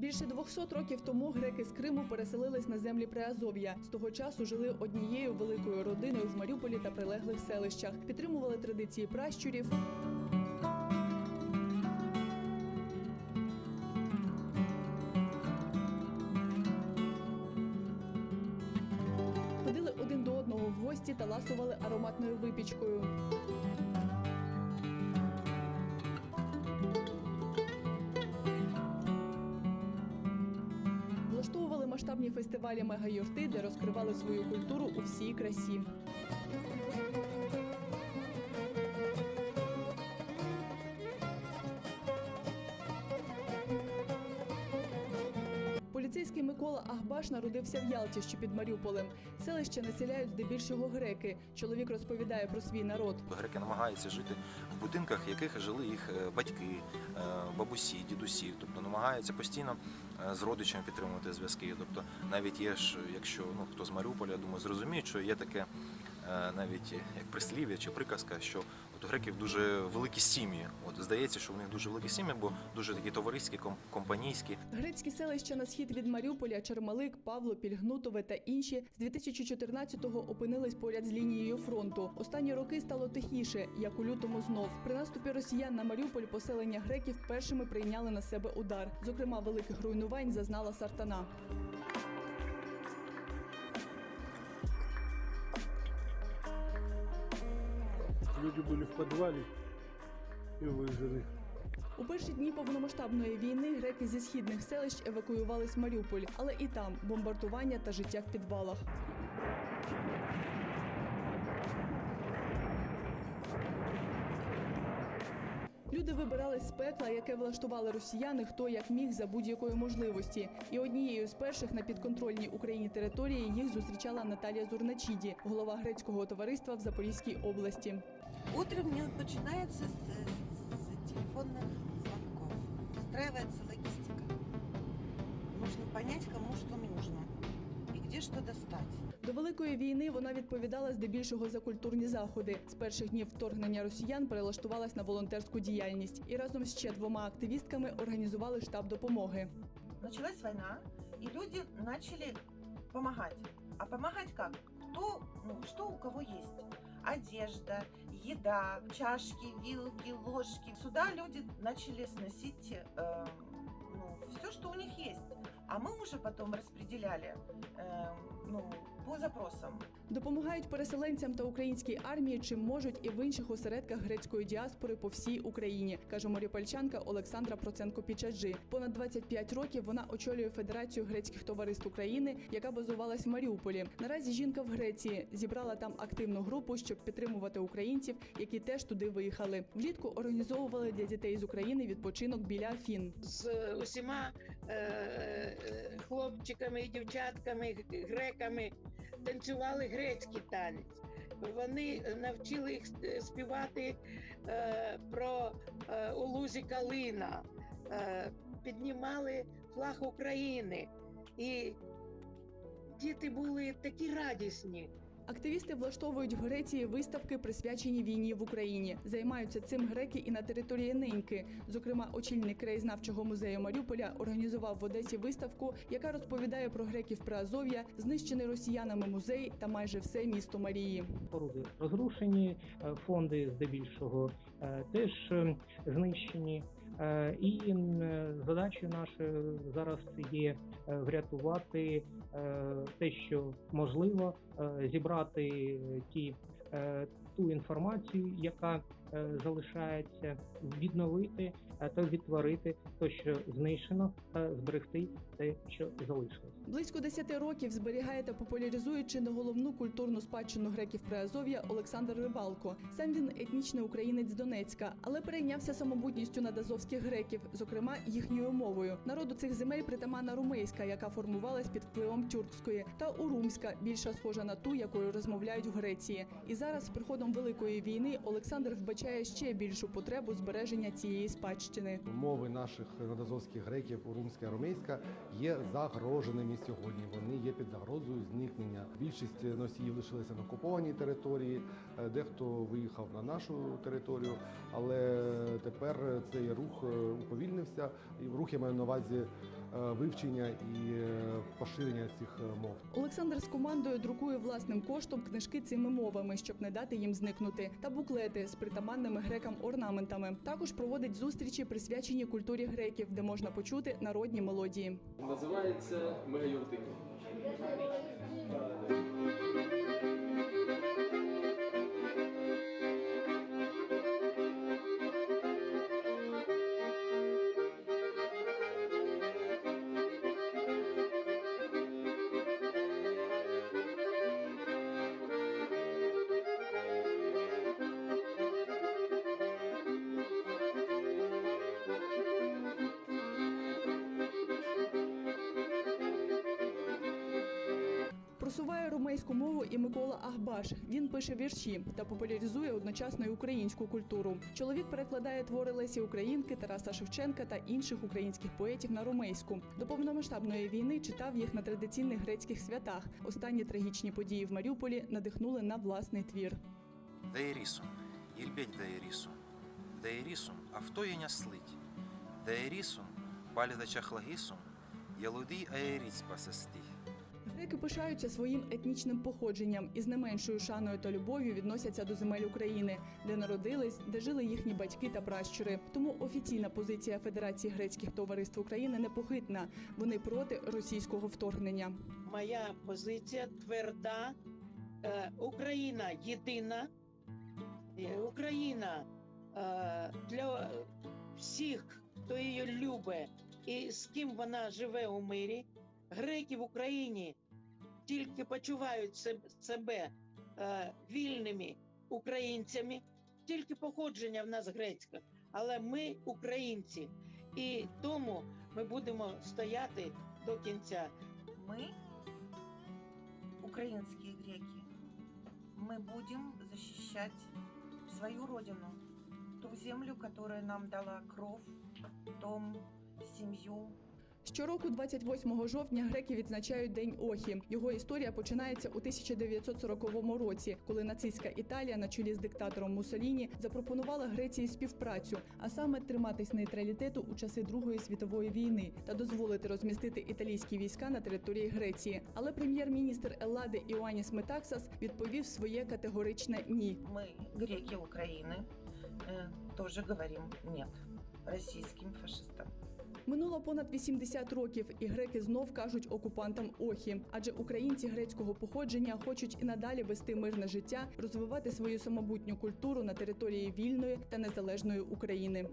Більше 200 років тому греки з Криму переселились на землі Приазов'я. З того часу жили однією великою родиною в Маріуполі та прилеглих селищах, підтримували традиції пращурів. Ходили один до одного в гості та ласували ароматною випічкою. Влаштовували масштабні фестивалі мегайорти, де розкривали свою культуру у всій красі. Поліцейський Микола Ахбаш народився в Ялті, що під Маріуполем. Селище населяють здебільшого греки. Чоловік розповідає про свій народ. Греки намагаються жити в будинках, в яких жили їх е, батьки, е, бабусі, дідусі. Тобто намагаються постійно з родичами підтримувати зв'язки. Тобто, навіть є ж, якщо ну хто з Маріуполя, я думаю, зрозуміють, що є таке е, навіть як прислів'я чи приказка, що от у греків дуже великі сім'ї. От здається, що в них дуже великі сім'ї, бо дуже такі товариські, ком- компанійські. Грецькі селища на схід від Маріуполя, Чермалик, Павло, Пільгнутове та інші з 2014-го опинились поряд з лінією фронту. Останні роки стало тихіше, як у лютому знов. При наступі росіян на Маріуполь поселення греків першими прийняли на себе удар. Зокрема, великих руйнувань зазнала Сартана. Люди были в подвале и выжили. У перші дні повномасштабної війни греки зі східних селищ евакуювались в Маріуполь, але і там бомбардування та життя в підвалах. Люди вибирали з пекла, яке влаштували росіяни, хто як міг за будь-якої можливості. І однією з перших на підконтрольній Україні території їх зустрічала Наталія Зурначіді, голова грецького товариства в Запорізькій області. Утро починається з, з, с телефонных звонков. Устраивается и где что достать. До великої війни вона відповідала здебільшого за культурні заходи. З перших днів вторгнення росіян перелаштувалась на волонтерську діяльність і разом з ще двома активістками організували штаб допомоги. Началась война, и люди начали помогать. А помогать как? Кто, ну, что у кого есть? Одежда, еда, чашки, вилки, ложки. Сюда люди начали сносить э, ну, все, что у них есть. А мы уже потом распределяли э, ну, по запросам. Допомагають переселенцям та українській армії, чим можуть і в інших осередках грецької діаспори по всій Україні, каже маріупольчанка Олександра Проценко Пічаджи. Понад 25 років вона очолює Федерацію грецьких товариств України, яка базувалась в Маріуполі. Наразі жінка в Греції зібрала там активну групу, щоб підтримувати українців, які теж туди виїхали. Влітку організовували для дітей з України відпочинок біля Афін. з усіма е, е, хлопчиками і дівчатками, греками танцювали грецький танець. Вони навчили їх співати е, про е, у лузі Калина, е, піднімали флаг України. І діти були такі радісні. Активісти влаштовують в Греції виставки, присвячені війні в Україні. Займаються цим греки і на території Неньки. Зокрема, очільник краєзнавчого музею Маріуполя організував в Одесі виставку, яка розповідає про греків Приазов'я, знищений росіянами музей та майже все місто Марії. споруди розрушені, е, фонди здебільшого е, теж е, знищені. Е, І задача наша зараз є е, врятувати е, те, що можливо, е, зібрати е, ті е, ту інформацію, яка е, залишається, відновити е, та відтворити те, що знищено, та зберегти те, що залишилось. Близько 10 років зберігає та популяризує чи не головну культурну спадщину греків Приазов'я Олександр Рибалко. Сам він етнічний українець з Донецька, але перейнявся самобутністю над азовських греків, зокрема їхньою мовою. Народу цих земель притаманна румейська, яка формувалась під впливом тюркської, та урумська, більша схожа на ту, якою розмовляють в Греції. І зараз, з приходом великої війни, Олександр вбачає ще більшу потребу збереження цієї спадщини. Мови наших надазовських греків, урумська і ромейська, є загроженими сьогодні. Вони є під загрозою зникнення. Більшість носіїв лишилися на окупованій території, е, дехто виїхав на нашу територію, але тепер цей рух е, уповільнився. І рух я маю на увазі вивчення і е, поширення цих е, мов. Олександр з командою друкує власним коштом книжки цими мовами, щоб не дати їм зникнути, та буклети з притаманними грекам орнаментами. Також проводить зустрічі, присвячені культурі греків, де можна почути народні мелодії. Називається мегайортика. Просуває румейську мову і Микола Ахбаш. Він пише вірші та популяризує одночасно й українську культуру. Чоловік перекладає твори Лесі Українки, Тараса Шевченка та інших українських поетів на румейську. До повномасштабної війни читав їх на традиційних грецьких святах. Останні трагічні події в Маріуполі надихнули на власний твір. Деєрісум, єльбять деєрісум, деєрісум, автоєня слить, деєрісум, паліда чахлагісум, ялудій аеріць пасести. Греки пишаються своїм етнічним походженням і з не меншою шаною та любов'ю відносяться до земель України, де народились, де жили їхні батьки та пращури. Тому офіційна позиція Федерації грецьких товариств України непохитна. Вони проти російського вторгнення. Моя позиція тверда. Е, Україна єдина. Україна е, для всіх, хто її любить і з ким вона живе у мирі. Греки в Україні тільки почувають себе е, вільними українцями, тільки походження в нас грецьке, але ми українці, і тому ми будемо стояти до кінця. Мы, украинские греки, мы будем защищать свою родину, ту землю, которая нам дала кровь, дом, семью, Щороку, 28 жовтня, греки відзначають День Охі. Його історія починається у 1940 році, коли нацистська Італія на чолі з диктатором Муссоліні запропонувала Греції співпрацю, а саме триматись нейтралітету у часи Другої світової війни та дозволити розмістити італійські війська на території Греції. Але прем'єр-міністр Еллади Іоанніс Метаксас відповів своє категоричне ні. мы, греки Украины, э, тоже говорим нет российским фашистам. Минуло понад 80 років, і греки знов кажуть окупантам охі, адже українці грецького походження хочуть і надалі вести мирне життя, розвивати свою самобутню культуру на території вільної та незалежної України.